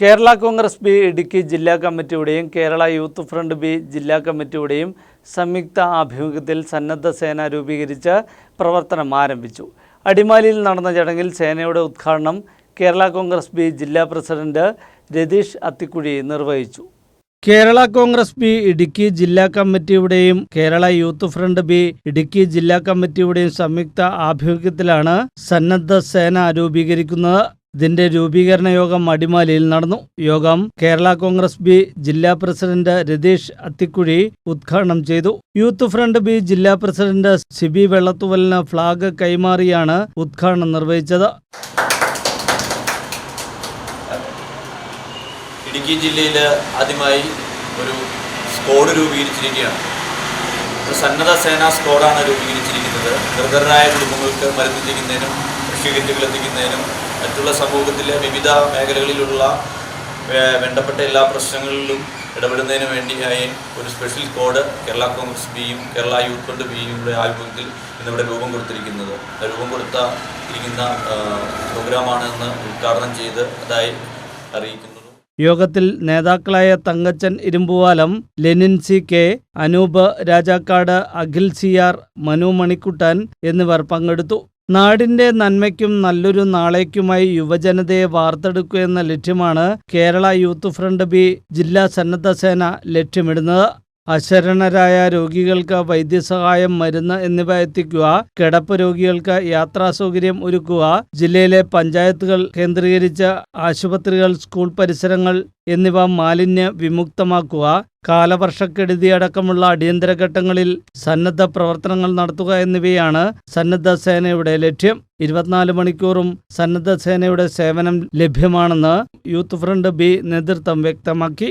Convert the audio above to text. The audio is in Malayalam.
കേരള കോൺഗ്രസ് ബി ഇടുക്കി ജില്ലാ കമ്മിറ്റിയുടെയും കേരള യൂത്ത് ഫ്രണ്ട് ബി ജില്ലാ കമ്മിറ്റിയുടെയും സംയുക്ത ആഭിമുഖ്യത്തിൽ സന്നദ്ധ സേന രൂപീകരിച്ച് പ്രവർത്തനം ആരംഭിച്ചു. അടിമാലിയിൽ നടന്ന ചടങ്ങിൽ സേനയുടെ ഉദ്ഘാടനം കേരള കോൺഗ്രസ് ബി ജില്ലാ പ്രസിഡന്റ് രതീഷ് അത്തിക്കുഴി നിർവഹിച്ചു. കേരള കോൺഗ്രസ് ബി ഇടുക്കി ജില്ലാ കമ്മിറ്റിയുടെയും Kerala youth front B Idukki ജില്ലാ കമ്മിറ്റിയുടെയും സംയുക്ത ആഭിമുഖ്യത്തിലാണ് സന്നദ്ധ സേന രൂപീകരിക്കുന്നത്. ഇതിന്റെ രൂപീകരണ യോഗം അടിമാലിയിൽ നടന്നു. യോഗം കേരള കോൺഗ്രസ് ബി ജില്ലാ പ്രസിഡന്റ് രതീഷ് അത്തിക്കുഴി ഉദ്ഘാടനം ചെയ്തു. യൂത്ത് ഫ്രണ്ട് ബി ജില്ലാ പ്രസിഡന്റ് സിബി വെള്ളത്തുവലിന് ഫ്ളാഗ് കൈമാറിയാണ് ഉദ്ഘാടനം നിർവഹിച്ചത്. ഇടുക്കി ജില്ലയിൽ ആദ്യമായി ഒരു സ്കോഡ് രൂപീകരിച്ചിരിക്കുകയാണ്. സന്നദ്ധ സേനാ സ്കോഡാണ് രൂപീകരിച്ചിരിക്കുന്നത്. നിർദ്ധരായ കുടുംബങ്ങൾക്ക് മരുന്ന് ചെയ്യുന്നതിനും കൃഷികറ്റുകൾ എത്തിക്കുന്നതിനും മറ്റുള്ള സമൂഹത്തിലെ വിവിധ മേഖലകളിലുള്ള വേണ്ടപ്പെട്ട എല്ലാ പ്രശ്നങ്ങളിലും ഇടപെടുന്നതിന് വേണ്ടിയായി ഒരു സ്പെഷ്യൽ കോഡ് കേരള കോൺഗ്രസ് ബിയും കേരള യൂത്ത് ഫണ്ട് ബിയുടെ ആഭിമുഖ്യത്തിൽ ഇന്നിവിടെ രൂപം കൊടുത്തിരിക്കുന്നത്. രൂപം കൊടുത്ത ഇരിക്കുന്ന പ്രോഗ്രാമാണെന്ന് ഉദ്ഘാടനം ചെയ്ത് അതായി അറിയിക്കുന്നു യോഗത്തിൽ നേതാക്കളായ Thankachan Irumbuvalam Lenin C K Anoop Rajakkad Akhil R Manu Manikkuttan എന്നിവർ പങ്കെടുത്തു. നാടിന്റെ നന്മയ്ക്കും നല്ലൊരു നാളേക്കുമായി യുവജനതയെ വാർത്തെടുക്കുക എന്ന ലക്ഷ്യമാണ് കേരള യൂത്ത് ഫ്രണ്ട് ബി ജില്ലാ സന്നദ്ധ സേന ലക്ഷ്യമിടുന്നത്. അശരണരായ രോഗികൾക്ക് വൈദ്യസഹായം മരുന്ന് എന്നിവ എത്തിക്കുക. കിടപ്പ് രോഗികൾക്ക് യാത്രാ സൗകര്യം ഒരുക്കുക. ജില്ലയിലെ പഞ്ചായത്തുകൾ കേന്ദ്രീകരിച്ച് ആശുപത്രികൾ സ്കൂൾ പരിസരങ്ങൾ എന്നിവ മാലിന്യ വിമുക്തമാക്കുക. കാലവർഷക്കെടുതി അടക്കമുള്ള അടിയന്തര ഘട്ടങ്ങളിൽ സന്നദ്ധ പ്രവർത്തനങ്ങൾ നടത്തുക എന്നിവയാണ് സന്നദ്ധ സേനയുടെ ലക്ഷ്യം. ഇരുപത്തിനാല് മണിക്കൂറും സന്നദ്ധ സേനയുടെ സേവനം ലഭ്യമാണെന്ന് യൂത്ത് ഫ്രണ്ട് ബി നേതൃത്വം വ്യക്തമാക്കി.